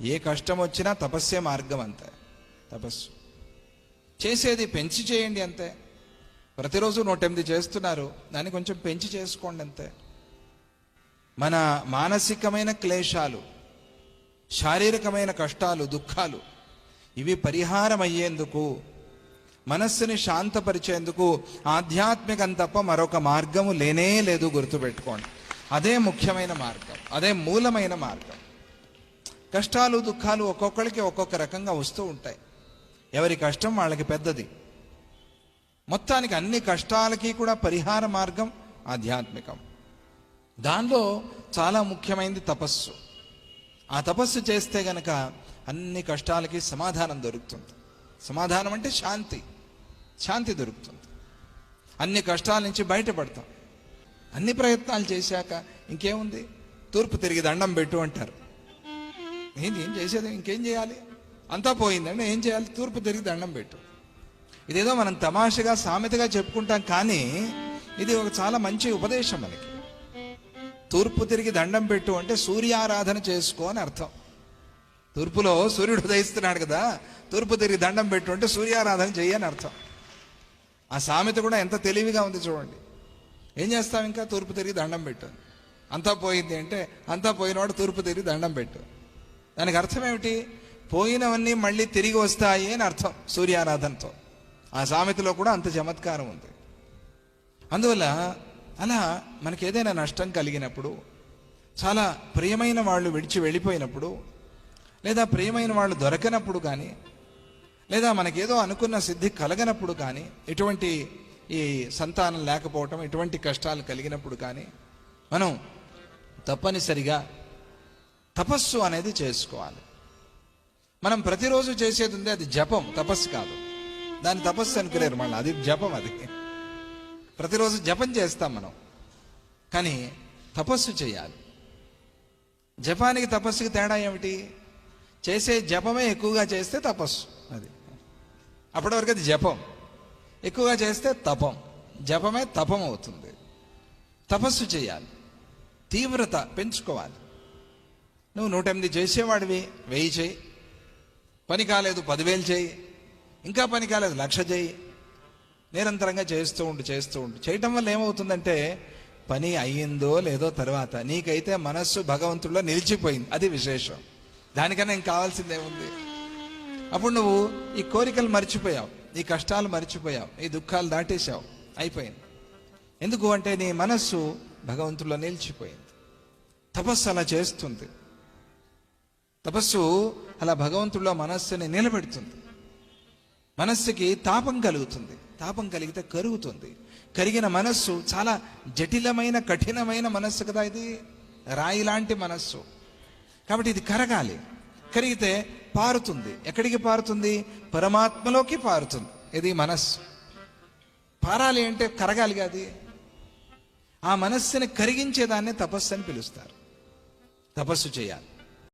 ఏ కష్టం వచ్చినా తపస్సే మార్గం అంతే. తపస్సు. చేసేది పెంచి చేయండి అంతే. ప్రతిరోజు నూట ఎనిమిది చేస్తున్నారు దాన్ని కొంచెం పెంచి చేసుకోండి అంతే. మన మానసికమైన క్లేశాలు శారీరకమైన కష్టాలు దుఃఖాలు ఇవి పరిహారం అయ్యేందుకు మనస్సుని శాంతపరిచేందుకు ఆధ్యాత్మికం తప్ప మరొక మార్గము లేనే లేదు గుర్తుపెట్టుకోండి. అదే ముఖ్యమైన మార్గం అదే మూలమైన మార్గం. కష్టాలు దుఃఖాలు ఒక్కొక్కరికి ఒక్కొక్క రకంగా వస్తూ ఉంటాయి. ఎవరి కష్టం వాళ్ళకి పెద్దది. మొత్తానికి అన్ని కష్టాలకి కూడా పరిహార మార్గం ఆధ్యాత్మికం. దానిలో చాలా ముఖ్యమైనది తపస్సు. ఆ తపస్సు చేస్తే గనక అన్ని కష్టాలకి సమాధానం దొరుకుతుంది. సమాధానం అంటే శాంతి. శాంతి దొరుకుతుంది. అన్ని కష్టాల నుంచి బయటపడతాం. అన్ని ప్రయత్నాలు చేశాక ఇంకేముంది? తూర్పు తిరిగి దండం పెట్టు అంటారు. నేను ఏం చేసేది? ఇంకేం చేయాలి? అంతా పోయిందండి ఏం చేయాలి? తూర్పు తిరిగి దండం పెట్టు. ఇదేదో మనం తమాషగా సామెతగా చెప్పుకుంటాం కానీ ఇది ఒక చాలా మంచి ఉపదేశం మనకి. తూర్పు తిరిగి దండం పెట్టు అంటే సూర్యారాధన చేసుకో అని అర్థం. తూర్పులో సూర్యుడు ఉదయిస్తున్నాడు కదా తూర్పు తిరిగి దండం పెట్టు అంటే సూర్యారాధన చెయ్యని అర్థం. ఆ సామెత కూడా ఎంత తెలివిగా ఉంది చూడండి. ఏం చేస్తాం ఇంకా? తూర్పు తిరిగి దండం పెట్టు. అంతా పోయింది అంటే అంతా పోయినవాడు తూర్పు తిరిగి దండం పెట్టు. దానికి అర్థం ఏమిటి పోయినవన్నీ మళ్ళీ తిరిగి వస్తాయి అని అర్థం సూర్యారాధనతో. ఆ సామెతలో కూడా అంత చమత్కారం ఉంది. అందువల్ల అలా మనకి ఏదైనా నష్టం కలిగినప్పుడు చాలా ప్రియమైన వాళ్ళు విడిచి వెళ్ళిపోయినప్పుడు లేదా ప్రియమైన వాళ్ళు దొరకనప్పుడు కానీ లేదా మనకేదో అనుకున్న సిద్ధి కలగనప్పుడు కానీ ఎటువంటి ఈ సంతానం లేకపోవటం ఎటువంటి కష్టాలు కలిగినప్పుడు కానీ మనం తప్పనిసరిగా తపస్సు అనేది చేసుకోవాలి. మనం ప్రతిరోజు చేసేది ఉంది అది జపం తపస్సు కాదు. దాని తపస్సు అనుకునేరు మళ్ళీ అది జపం అది. ప్రతిరోజు జపం చేస్తాం మనం. కానీ తపస్సు చేయాలి. జపానికి తపస్సుకి తేడా ఏమిటి? చేసే జపమే ఎక్కువగా చేస్తే తపస్సు అది. అప్పటి వరకు అది జపం. ఎక్కువగా చేస్తే తపం. జపమే తపం అవుతుంది. తపస్సు చేయాలి. తీవ్రత పెంచుకోవాలి. నువ్వు నూట ఎనిమిది చేసేవాడివి వెయ్యి చేయి. పని కాలేదు పదివేలు చేయి. ఇంకా పని కాలేదు లక్ష చేయి. నిరంతరంగా చేస్తూ ఉండు చేస్తూ ఉండు. చేయటం వల్ల ఏమవుతుందంటే పని అయ్యిందో లేదో తర్వాత నీకైతే మనస్సు భగవంతుడిలో నిలిచిపోయింది. అది విశేషం. దానికన్నా ఇంక కావాల్సిందేముంది అప్పుడు నువ్వు ఈ కోరికలు మర్చిపోయావు ఈ కష్టాలు మర్చిపోయావు ఈ దుఃఖాలు దాటేశావు. అయిపోయింది. ఎందుకు అంటే నీ మనస్సు భగవంతుడిలో నిలిచిపోయింది. తపస్సు అలా చేస్తుంది. తపస్సు అలా భగవంతుడిలో మనస్సుని నిలబెడుతుంది. మనస్సుకి తాపం కలుగుతుంది. తాపం కలిగితే కరుగుతుంది. కరిగిన మనస్సు చాలా జటిలమైన కఠినమైన మనస్సు కదా ఇది? రాయి లాంటి మనస్సు. కాబట్టి ఇది కరగాలి. కరిగితే పారుతుంది. ఎక్కడికి పారుతుంది? పరమాత్మలోకి పారుతుంది. ఇది మనస్సు. పారాలి అంటే కరగాలి అది? ఆ మనస్సుని కరిగించేదాన్ని తపస్సు అని పిలుస్తారు. తపస్సు చేయాలి.